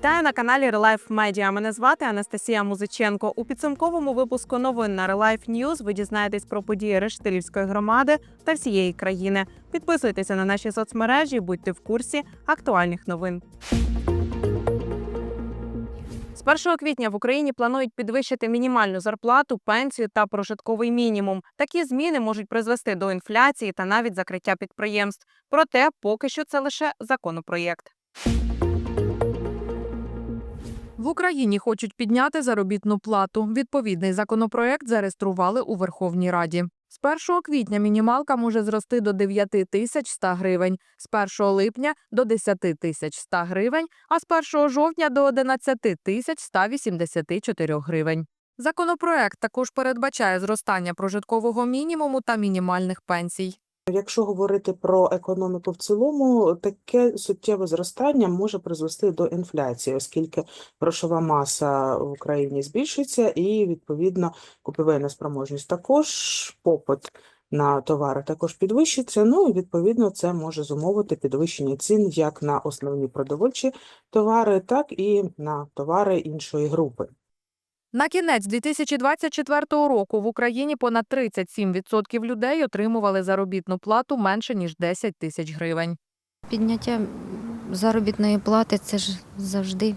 Вітаю на каналі Релайф Медіа. Мене звати Анастасія Музиченко. У підсумковому випуску новин на Релайф Ньюз ви дізнаєтесь про події Рештилівської громади та всієї країни. Підписуйтеся на наші соцмережі, будьте в курсі актуальних новин. З 1 квітня в Україні планують підвищити мінімальну зарплату, пенсію та прожитковий мінімум. Такі зміни можуть призвести до інфляції та навіть закриття підприємств. Проте поки що це лише законопроєкт. В Україні хочуть підняти заробітну плату. Відповідний законопроект зареєстрували у Верховній Раді. З 1 квітня мінімалка може зрости до 9 тисяч 100 гривень, з 1 липня до 10 тисяч 100 гривень, а з 1 жовтня до 11 тисяч 184 гривень. Законопроект також передбачає зростання прожиткового мінімуму та мінімальних пенсій. Якщо говорити про економіку в цілому, таке суттєве зростання може призвести до інфляції, оскільки грошова маса в Україні збільшиться і, відповідно, купівельна спроможність також, попит на товари також підвищиться. Ну і відповідно це може зумовити підвищення цін як на основні продовольчі товари, так і на товари іншої групи. На кінець 2024 року в Україні понад 37% людей отримували заробітну плату менше ніж 10 тисяч гривень. Підняття заробітної плати це ж завжди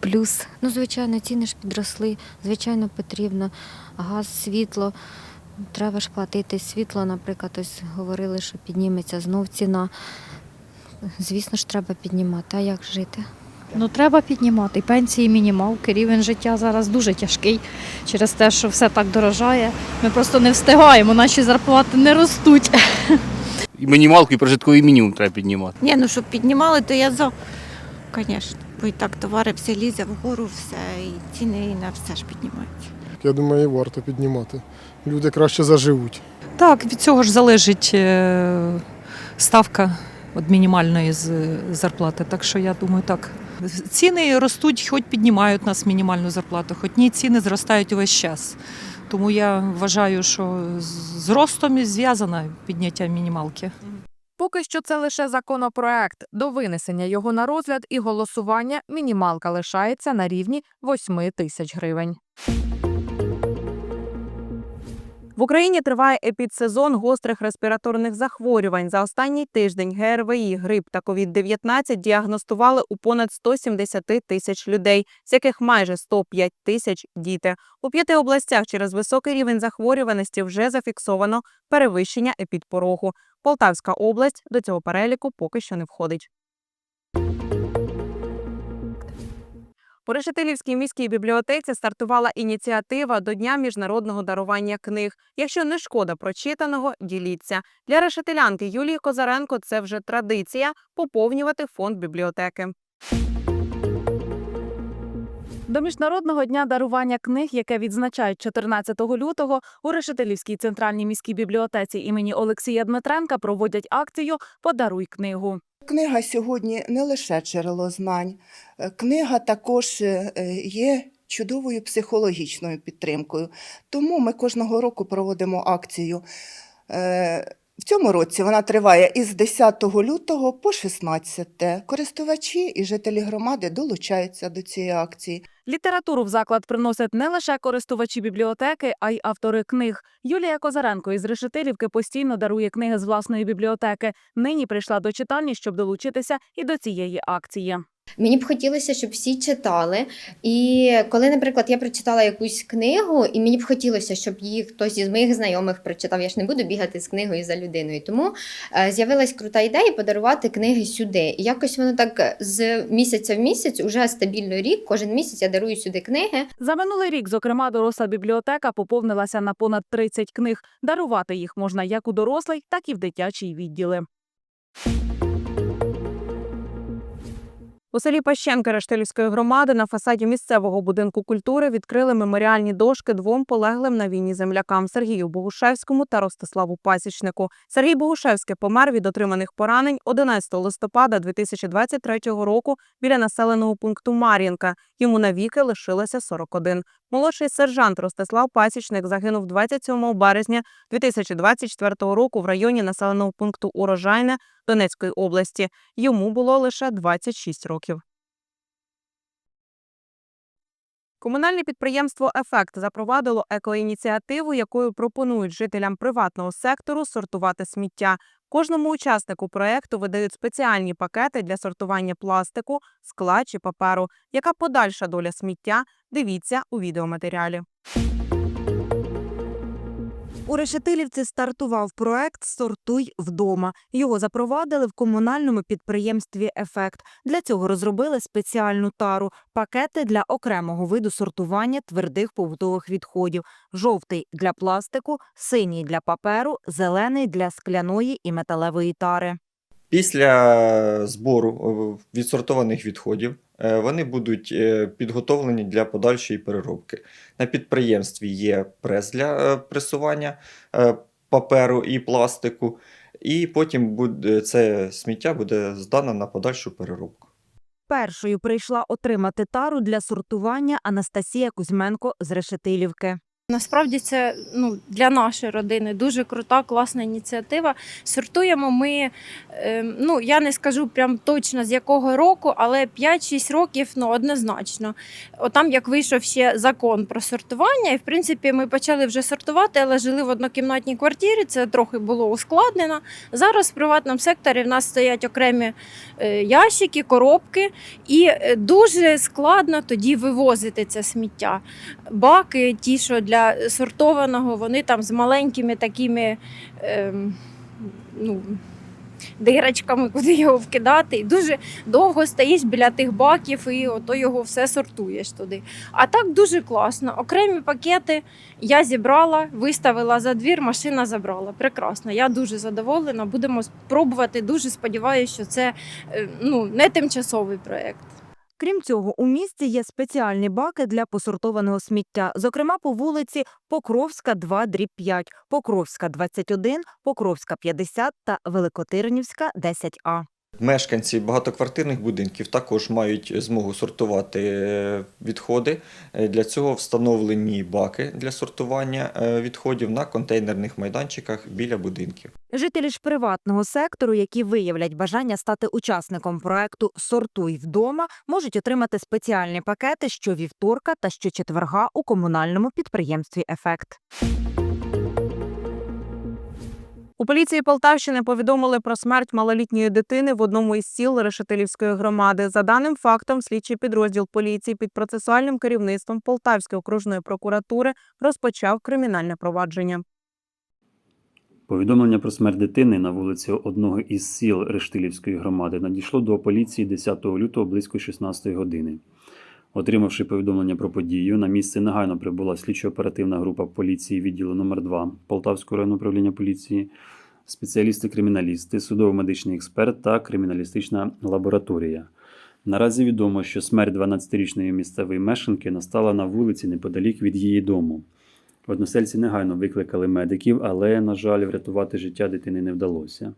плюс. Ну, звичайно, ціни ж підросли, звичайно, потрібно. Газ, світло. Треба ж платити світло, наприклад, ось говорили, що підніметься знов ціна. Звісно ж, треба піднімати. А як жити? Ну, треба піднімати і пенсії, і мінімалки. Рівень життя зараз дуже тяжкий через те, що все так дорожає. Ми просто не встигаємо, наші зарплати не ростуть. І мінімалку, і прожитковий мінімум треба піднімати. Ні, ну щоб піднімали, то я за, звісно. Бо і так товари все лізе вгору, все, і ціни на все ж піднімаються. Я думаю, варто піднімати. Люди краще заживуть. Так, від цього ж залежить е, ставка від мінімальної з- зарплати. Так що я думаю, так. Ціни ростуть, хоч піднімають нас мінімальну зарплату, хоч ні, ціни зростають увесь час. Тому я вважаю, що з ростом зв'язане підняття мінімалки. Поки що це лише законопроект. До винесення його на розгляд і голосування мінімалка лишається на рівні 8 тисяч гривень. В Україні триває епідсезон гострих респіраторних захворювань. За останній тиждень ГРВІ, грип та COVID-19 діагностували у понад 170 тисяч людей, з яких майже 105 тисяч діти. У п'яти областях через високий рівень захворюваності вже зафіксовано перевищення епідпорогу. Полтавська область до цього переліку поки що не входить. У Решетилівській міській бібліотеці стартувала ініціатива до Дня міжнародного дарування книг. Якщо не шкода прочитаного, діліться. Для решетилянки Юлії Козаренко це вже традиція поповнювати фонд бібліотеки. До міжнародного дня дарування книг, яке відзначають 14 лютого, у Решетилівській центральній міській бібліотеці імені Олексія Дмитренка проводять акцію Подаруй книгу. Книга сьогодні не лише джерело знань, Е, книга також е, е, є чудовою психологічною підтримкою. Тому ми кожного року проводимо акцію. В цьому році вона триває із 10 лютого по 16. Користувачі і жителі громади долучаються до цієї акції. Літературу в заклад приносять не лише користувачі бібліотеки, а й автори книг. Юлія Козаренко із Решетилівки постійно дарує книги з власної бібліотеки. Нині прийшла до читальні, щоб долучитися і до цієї акції. Мені б хотілося, щоб всі читали. І коли, наприклад, я прочитала якусь книгу, і мені б хотілося, щоб її хтось із моїх знайомих прочитав. Я ж не буду бігати з книгою за людиною. Тому е, з'явилась крута ідея подарувати книги сюди. І якось воно так з місяця в місяць, уже стабільно рік, кожен місяць я дарую сюди книги. За минулий рік, зокрема, доросла бібліотека поповнилася на понад 30 книг. Дарувати їх можна як у дорослий, так і в дитячій відділи. У селі Пащенка Рештилівської громади на фасаді місцевого будинку культури відкрили меморіальні дошки двом полеглим на війні землякам Сергію Богушевському та Ростиславу Пасічнику. Сергій Богушевський помер від отриманих поранень 11 листопада 2023 року біля населеного пункту Мар'їнка. Йому навіки лишилося 41. Молодший сержант Ростислав Пасічник загинув 27 березня 2024 року в районі населеного пункту Урожайне Донецької області. Йому було лише 26 років. Комунальне підприємство Ефект запровадило екоініціативу, якою пропонують жителям приватного сектору сортувати сміття. Кожному учаснику проекту видають спеціальні пакети для сортування пластику, скла чи паперу. Яка подальша доля сміття? Дивіться у відеоматеріалі. У Решетилівці стартував проект Сортуй вдома. Його запровадили в комунальному підприємстві Ефект. Для цього розробили спеціальну тару пакети для окремого виду сортування твердих побутових відходів: жовтий для пластику, синій для паперу, зелений для скляної і металевої тари. Після збору е, відсортованих відходів вони будуть е, підготовлені для подальшої переробки. На підприємстві є прес для е, пресування е, паперу і пластику, і потім це сміття буде здано на подальшу переробку. Першою прийшла отримати тару для сортування Анастасія Кузьменко з Решетилівки. Насправді це ну, для нашої родини дуже крута, класна ініціатива. Сортуємо ми, е, ну я не скажу прям точно з якого року, але 5-6 років ну, однозначно. Отам як вийшов ще закон про сортування, і в принципі ми почали вже сортувати, але жили в однокімнатній квартирі. Це трохи було ускладнено. Зараз в приватному секторі в нас стоять окремі е, ящики, коробки, і е, дуже складно тоді вивозити це сміття баки, ті, що для сортованого, вони там з маленькими такими ем, ну, дирочками, куди його вкидати. І дуже довго стоїш біля тих баків і ото його все сортуєш туди. А так дуже класно. Окремі пакети я зібрала, виставила за двір, машина забрала. Прекрасно. Я дуже задоволена. Будемо спробувати. Дуже сподіваюся, що це е, ну, не тимчасовий проєкт. Крім цього, у місті є спеціальні баки для посортованого сміття, зокрема по вулиці Покровська 2 дріб 5, Покровська 21, Покровська 50 та Великотирнівська 10А. Мешканці багатоквартирних будинків також мають змогу сортувати е, відходи. Е, Для цього встановлені баки для сортування е, відходів на контейнерних майданчиках біля будинків. Жителі ж приватного сектору, які виявлять бажання стати учасником проекту Сортуй вдома, можуть отримати спеціальні пакети щовівторка та щочетверга у комунальному підприємстві Ефект. У поліції Полтавщини повідомили про смерть малолітньої дитини в одному із сіл Решетилівської громади. За даним фактом, слідчий підрозділ поліції під процесуальним керівництвом Полтавської окружної прокуратури розпочав кримінальне провадження. Повідомлення про смерть дитини на вулиці одного із сіл Рештилівської громади надійшло до поліції 10 лютого близько 16 години. Отримавши повідомлення про подію, на місце негайно прибула слідчо-оперативна група поліції відділу номер 2 Полтавського районного управління поліції, спеціалісти-криміналісти, судово-медичний експерт та криміналістична лабораторія. Наразі відомо, що смерть 12-річної місцевої мешканки настала на вулиці неподалік від її дому. Односельці негайно викликали медиків, але, на жаль, врятувати життя дитини не вдалося.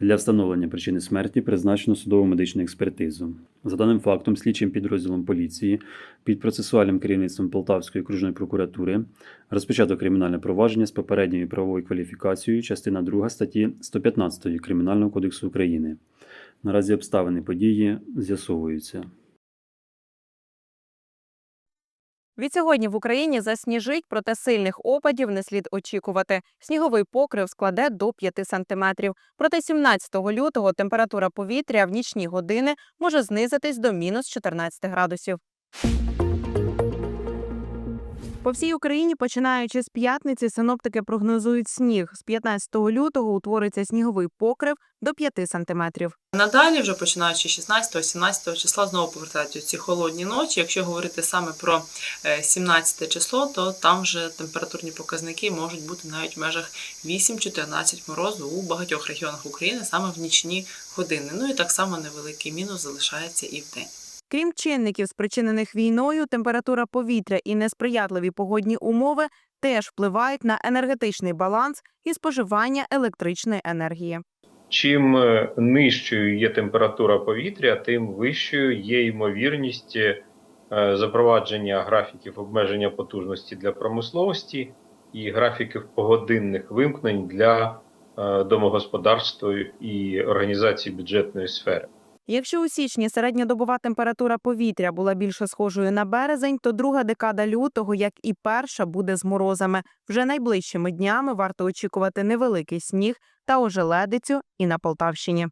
Для встановлення причини смерті призначено судово-медичну експертизу. За даним фактом, слідчим підрозділом поліції під процесуальним керівництвом Полтавської окружної прокуратури розпочато кримінальне провадження з попередньою правовою кваліфікацією, частина 2 статті 115 Кримінального кодексу України. Наразі обставини події з'ясовуються. Відсьогодні в Україні засніжить, проте сильних опадів не слід очікувати. Сніговий покрив складе до 5 сантиметрів. Проте 17 лютого температура повітря в нічні години може знизитись до мінус 14 градусів. По всій Україні, починаючи з п'ятниці, синоптики прогнозують сніг. З 15 лютого утвориться сніговий покрив до 5 сантиметрів. Надалі, вже починаючи з 16-17 числа, знову повертаються ці холодні ночі. Якщо говорити саме про е, 17 число, то там вже температурні показники можуть бути навіть в межах 8-14 морозу у багатьох регіонах України саме в нічні години. Ну і так само невеликий мінус залишається і в день. Крім чинників, спричинених війною, температура повітря і несприятливі погодні умови теж впливають на енергетичний баланс і споживання електричної енергії. Чим е, нижчою є температура повітря, тим вищою є ймовірність е, запровадження графіків обмеження потужності для промисловості і графіків погодинних вимкнень для е, домогосподарства і організації бюджетної сфери. Якщо у січні середньодобова температура повітря була більше схожою на березень, то друга декада лютого, як і перша, буде з морозами. Вже найближчими днями варто очікувати невеликий сніг та ожеледицю і на Полтавщині.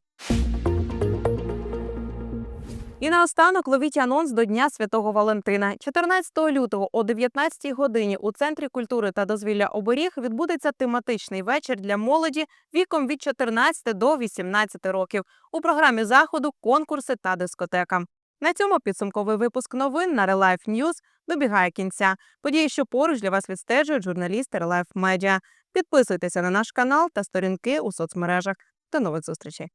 І наостанок ловіть анонс до Дня Святого Валентина. 14 лютого о 19 годині у Центрі культури та дозвілля оберіг відбудеться тематичний вечір для молоді віком від 14 до 18 років. У програмі заходу конкурси та дискотека. На цьому підсумковий випуск новин на Релайф News добігає кінця. Події, що поруч для вас відстежують журналісти Релайф Медіа. Підписуйтеся на наш канал та сторінки у соцмережах. До нових зустрічей.